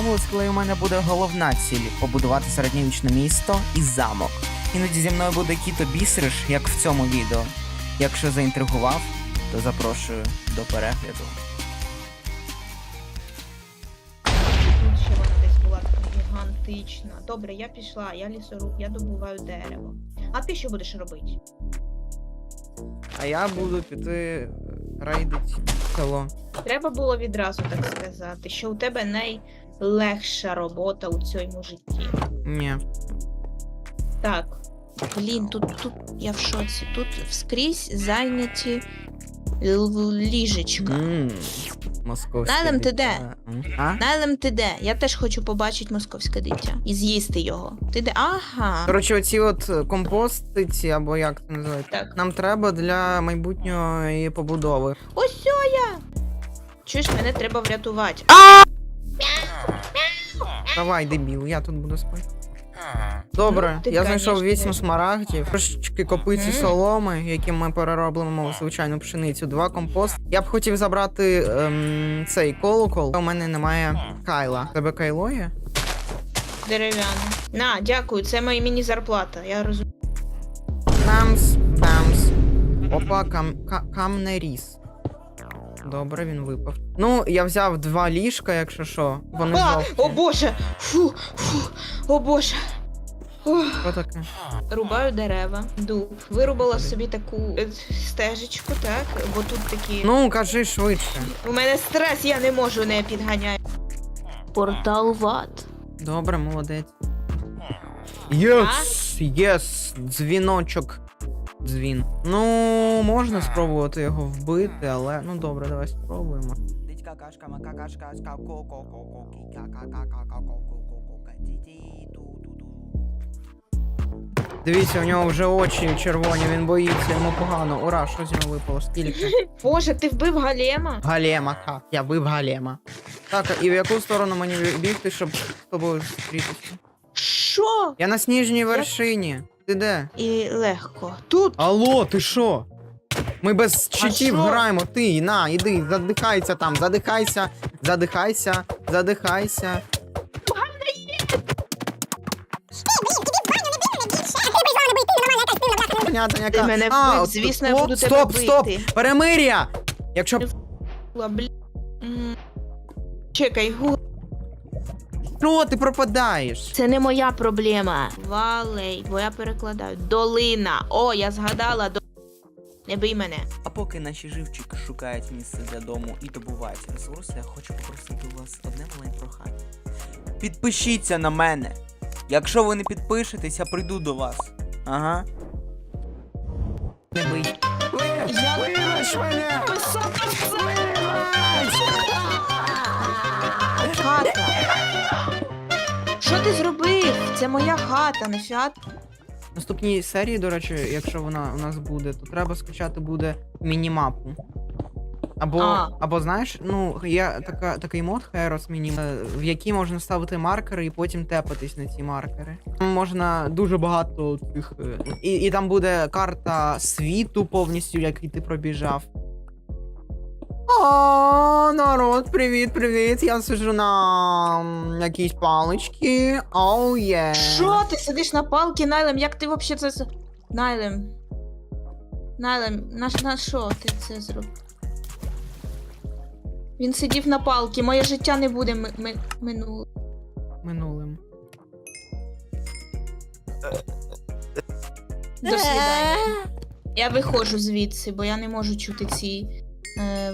цьому летсплеї у мене буде головна ціль побудувати середньовічне місто і замок. Іноді зі мною буде кіто бісериш, як в цьому відео. Якщо заінтригував, то запрошую до перегляду. Ще вона десь була така гігантична. Добре, я пішла, я лісоруб, я добуваю дерево. А ти що будеш робити? А я буду піти рейдить село. Треба було відразу так сказати, що у тебе найлегша робота у цьому житті. Ні. Так. Блін, тут, тут я в шоці. Тут вскрізь зайняті ліжечка. Ммм. Московське. Найлем, ти. М? А? Найлем, ти де? Я теж хочу побачити московське дитя і з'їсти його. Ти де? Ага. Коротше, оці от компостиці, або як це називається, Так. нам треба для майбутньої побудови. Ось сьо я! Чуєш, мене треба врятувати. Давай, дебіл, я тут буду спати. Добре, Ну, ти, я знайшов конечно, 8 не- смарагдів, трошечки копиці соломи, які ми переробимо в звичайну пшеницю, два компост. Я б хотів забрати ем, цей колокол. У мене немає кайла. У Тебе кайло є? Дерев'яне. На, дякую, це моя міні-зарплата. Я розумію. Бамс, бамс. Опа, кам, ка, камнеріс. Добре, він випав. Ну, я взяв два ліжка, якщо що. Вони А, жовті. о боже! Фу, фу, о боже. Ох. Що таке? Рубаю дерева, дуб. Вирубала собі таку е, стежечку, так? Бо тут такі. Ну, кажи швидше. У мене стрес, я не можу не підганяти. Портал в ад. Добре, молодець. Єс! Єс! Дзвіночок. Дзвін. Ну, можна спробувати його вбити, але ну добре, давай спробуємо. Дивіться, у нього вже очі червоні, він боїться, йому погано. Ура, що з нього випало? Скільки? Боже, ти вбив Галема? Галема, так. Я бив Галема. Так, і в яку сторону мені бігти, щоб з тобою зустрітися? Що? Я на сніжній вершині. Ти де? І легко. Тут. Алло, ти що? Ми без читів що? граємо. Ти, на, іди, задихайся там, задихайся, задихайся, задихайся. Понятно, яка. Ти мене А, вбив, от- звісно, я буду тебе стоп, стоп! бити. Перемир'я! Якщо б Ла. М. Чекай, гу. Що ти пропадаєш? Це не моя проблема. Валей, бо я перекладаю. Долина. О, я згадала. До... Не бий мене. А поки наші живчики шукають місце для дому і добувають ресурси, я хочу попросити у вас одне маленьке прохання. Підпишіться на мене. Якщо ви не підпишетесь, я прийду до вас. Ага. Не бий. Я Вибач мене! Хата. Це моя хата, не фіат. Наступній серії, до речі, якщо вона у нас буде, то треба скачати буде мінімапу. Або, А. або знаєш, ну, є така, такий мод Heroes Mini, е, в який можна ставити маркери і потім тепатись на ці маркери. Там можна дуже багато цих. е, І, і там буде карта світу повністю, який ти пробіжав. О, народ, привіт, привіт. Я сиджу на якійсь паличці. Оу є. Що ти сидиш на палки, Найлем? Як ти взагалі це. з- Найлем. Найлем, на, на що ти це зробив? Він сидів на палки, моє життя не буде ми, ми, минуле. Минулим. До свидання. Я виходжу звідси, бо я не можу чути ці. Е,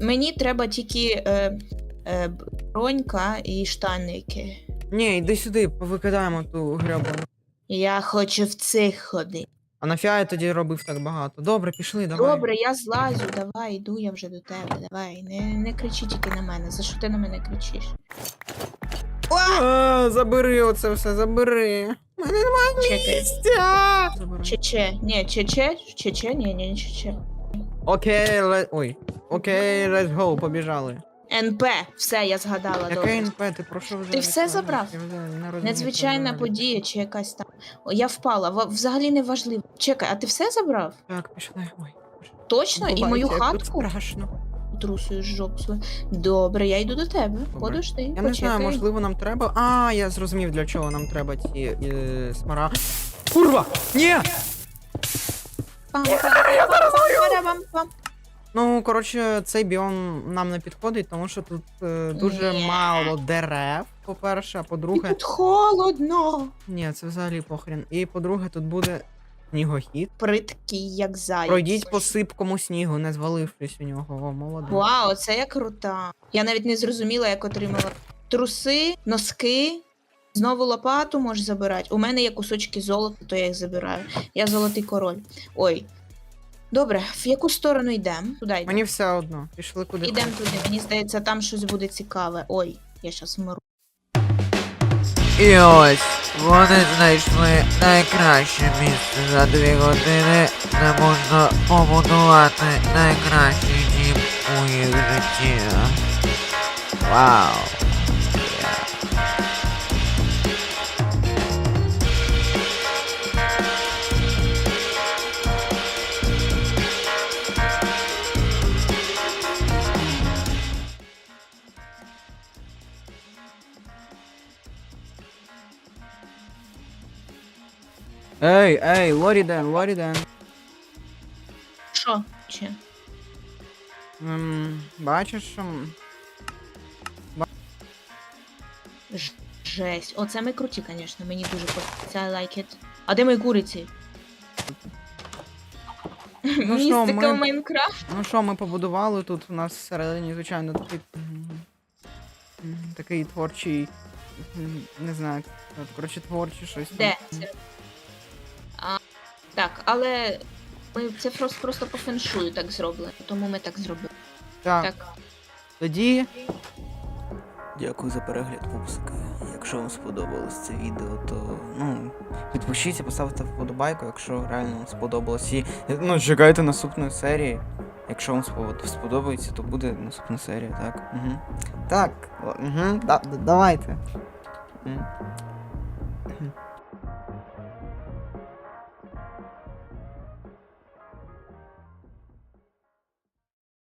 мені треба тільки е, е, бронька і штаники. Ні, йди сюди, повикидаємо ту гребану. Я хочу в цих ходити. А нафіга я тоді робив так багато? Добре, пішли, давай. Добре, я злазю, давай, йду я вже до тебе. Давай, не, не кричи тільки на мене. За що ти на мене кричиш? А, забери оце все, забери. У Мене немає Чекай. місця. Чече. Ні, чече, чече, ні, ні, не чече. Окей, ле... Ой. Окей, let's go, побіжали. НП, все, я згадала. Яке добре. НП, ти про що вже? Ти все забрав? Я вже не розумію, Надзвичайна що взагалі. подія чи якась там. О, я впала, ва- взагалі не важливо. Чекай, а ти все забрав? Так, пішли. Ой. Точно? І Бувайте, мою як тут хатку? страшно. трусуєш жопу свою. Добре, я йду до тебе. Подожди, Я не знаю, можливо, нам треба. А, я зрозумів, для чого нам треба ці е, смара. Курва! Ні! Ну, коротше, цей біом нам не підходить, тому що тут е, дуже Ні. мало дерев, по-перше, а по-друге. Тут холодно. Ні, це взагалі похрін. І по-друге, тут буде снігохід. Приткий, як заяць. Пройдіть по сипкому снігу, не звалившись у нього. О, молодець. Вау, це я крута. Я навіть не зрозуміла, як отримала труси, носки. Знову лопату можеш забирати. У мене є кусочки золота, то я їх забираю. Я золотий король. Ой. Добре, в яку сторону йдемо? Туди йдемо. Мені все одно. Пішли куди. Хочеш. туди, мені здається, там щось буде цікаве. Ой, я щас вмру. І ось вони знайшли найкраще місце за дві години, де можна побудувати найкращий дім у їх житті. Вау! Ей, ей, Лоріден, Лоріден. Що? Чи? Ем, бачиш, що. Ж- Жесть. Оце ми круті, звісно. Мені дуже подобається. I like it. А де мої куриці? що, Містика ми- в Майнкрафт. Ну що, ми побудували тут у нас всередині, звичайно, такий. м, м, Такий творчий. м, Не знаю, як сказати, коротше, творче щось. там. Де? Це? Так, але ми це просто, просто по феншую так зроблено, тому ми так зробили. Так, Так. тоді. Дякую за перегляд, пупсики. Якщо вам сподобалось це відео, то ну підпишіться, поставте вподобайку, якщо реально вам сподобалось. І ну чекайте наступної серії. Якщо вам спод- сподобається, то буде наступна серія, так? Угу. Так, угу, да, давайте. Мгм.